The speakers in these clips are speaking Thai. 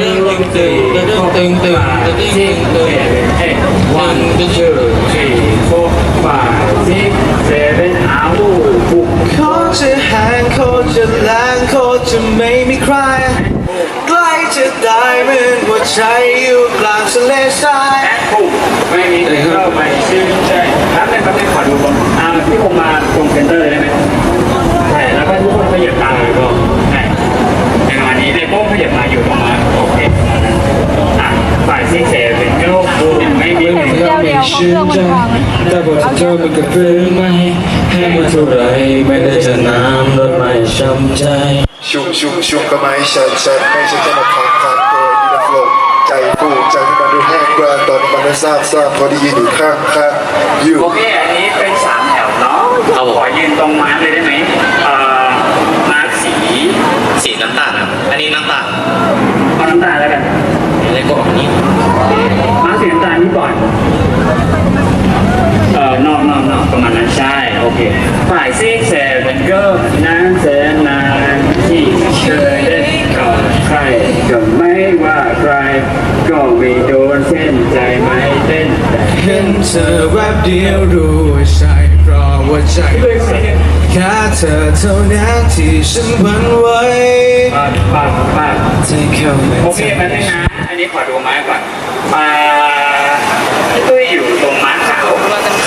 ตึงตึงตึงตึงตึงตึงตึงตึง one two three four five six seven อ้าวบุกโคตรจะแห้งโคตรจะแรงโคตรจะไม่มีใครใกล้จะได้เหมือนหัวใจอยู่กลางทะเลทรายแอดบุกไม่มีใครเข้าไปชื่นใจครับเป็นประเด็นขอดูก่อนอ่าพี่คงมาตรงเซ็นเตอร์เลยได้ไหมใช่แล้วก็ทุกคนขยับตามเลยก็ใช่ในประมาณนี้ในโป้งขยับมาอยู่ประมาณโอเคประมาณนั้นอะฝ่ายซิกเซเป็นโยกบูมไม่มีใคร ก็ไม่ชื่นใจแต่พอเธ อมันก็ฟื้นไหมให้มันเท่าไรไม่ได้จะน้ำรถไม่ช้ำใจ ชุ่มชุ่มชุ่มก็ไม่ชัดชัดไม่ใช่แค่มาพักพักตัวนี่นะโฟล์ใจฟูใจที่มันดูแห้งกร้านตอนมันได้ทราบทราบพอได้ยินอยู่ข้างข้างอยู่โอเคอันนี้เป็นสามแถวเนาะขอยืนตรงมาร์คเลยได้ไหมเอ่อมาร์คสีสีน้ำตาลอะอันนี้น้ำตาลเอาน้ำตาลแล้วกันแล้วก็อันนี้ มาร์คสีน้ำตาลนี่ก่อน เอ่อนอกนอกนอกประมาณนั้นใช่ โอเค ฝ่ายซิกเซเวนก็นั่นเซนนานที่เคยได้กับใครก็ไม่ว่าใคร ก็ ไม่โดนเส้นใจไม่เต้นแต่เห็นเธอแวบเดียวรู้ว่าใช่เพราะว่าใจด้วยเสียงแค่เธอเท่านั้นที่ฉันหวันไหวปากปากปากเธอเข้ามาโอเคแป๊บนึงนะ อันนี้ขอดูไม้ก่อนมาพี่ตุ้ยอยู่ตรงม้าขาว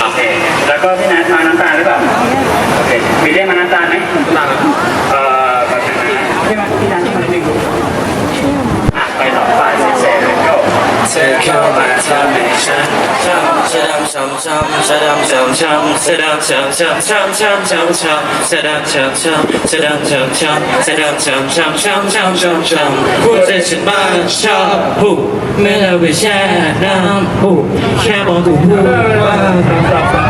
โอเคแล้วก็พี่นัทมาน้ำตาลหรือเปล่าโอเคมีเรียกมาน้ำตาลไหม ผู้ใจฉันบ้างชอบผู้ไม่เลิกไปแช่น้ำผู้แค่มองดูผู้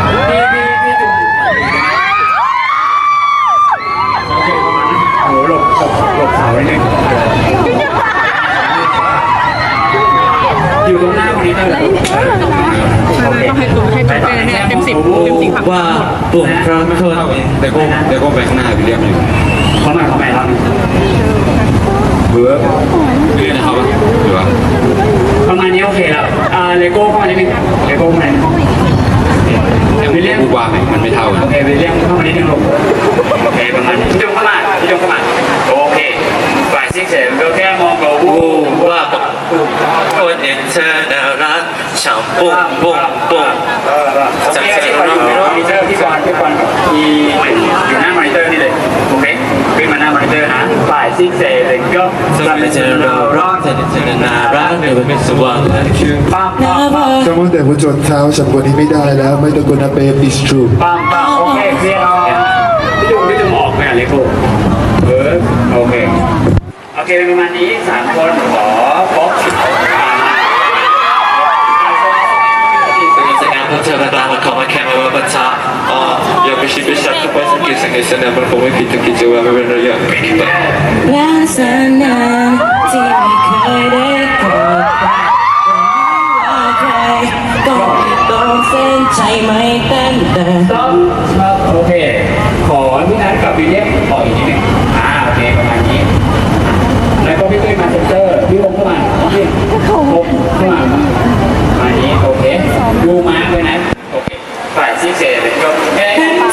ว่าปุ่มครั้งคนเดี๋ยวก็เดี๋ยวก็ไปข้างหน้าวิลเลียมอยู่เขามาเขาใหม่คราเบื่อเรียนนะครับเบื่อประมาณนี้โอเคแล้วอ่าเลโก้เข้ามานิดนึงเลโก้เข้ามานิดนึงวิลเลียมกูวาไหมมันไม่เท่ากันโอเควิลเลียมเข้ามานิดนึงลงโอเคประมาณนี้พี่จงเข้ามาพี่จงเข้ามาโอเคฝ่ายซิกเซนก็แค่มองเราวู ปุ่มว่าคนเอ็นเธอน่ารัก ปุ่มปุ่มปุ่มเออโอเคที่คอยอยู่มอนิเตอร์พี่บอลพี่บอลมีอยู่หน้ามอนิเตอร์นี่เลยโอเคขึ้นมาหน้ามอนิเตอร์นะฝ่ายซิกเซนก็เธอเป็นเธอเราร้องเธอเธอน่ารักเธอเป็นสว่างนั่นคือปังปังปังจังหวะแต่หัวจนเท้าฉันคนนี้ไม่ได้แล้วไม่ต้องกลัวนะเบฟ is true ปังปังโอเคเคลียร์พี่จุงพี่จุงออกไปอะเลโก้เออโอเคโอเคประมาณนี้สามคนขอพบอ่าเ Ceradana kama kemama bata Yapışık bir şarkı basın kesin kesin Yapar komu kitim kitim Yapar ben öyle Ben sana Dimi kare kopar Don't be don't send time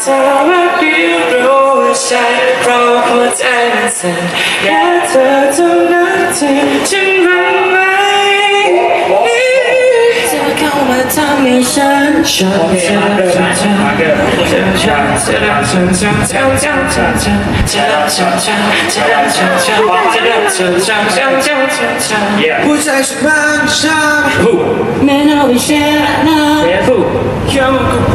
time I give blue shine from her dancing อยเธอเท่านั้นที่ฉันรักไหมเธเข้ามาทำให้ฉันชอบเธอหัวใจฉันบางช้ำ Man, I wish I know. เสียผู้ You're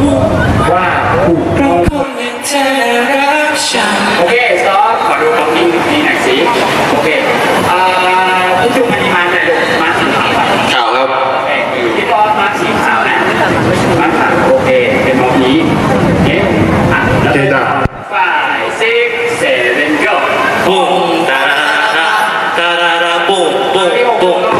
뽕 따라라 따라라 뽕뽕뽕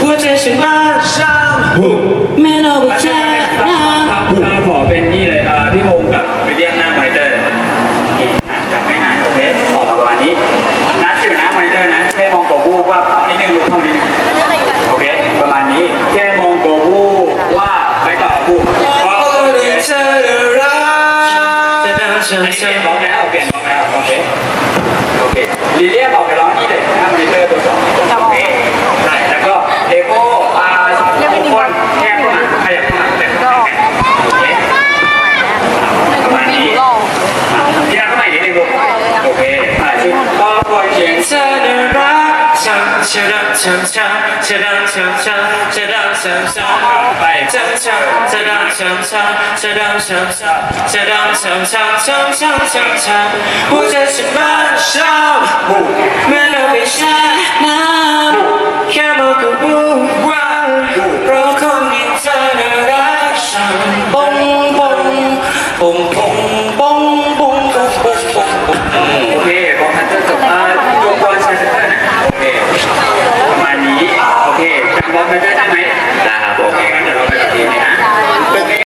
หัวใจฉันบ้าช่างไม่รู้ว่าจะ ขอเป็นนี่เลยอ่าพี่พงศ์กับไปเรียกหน้าไม้เตอ ชะดังชะชะชะฉังชะชะชะฉังชะชะไปชะชะชะฉังชะชะชะฉังชะชะชะฉังชะชะชะชะชะชะฉัวใจ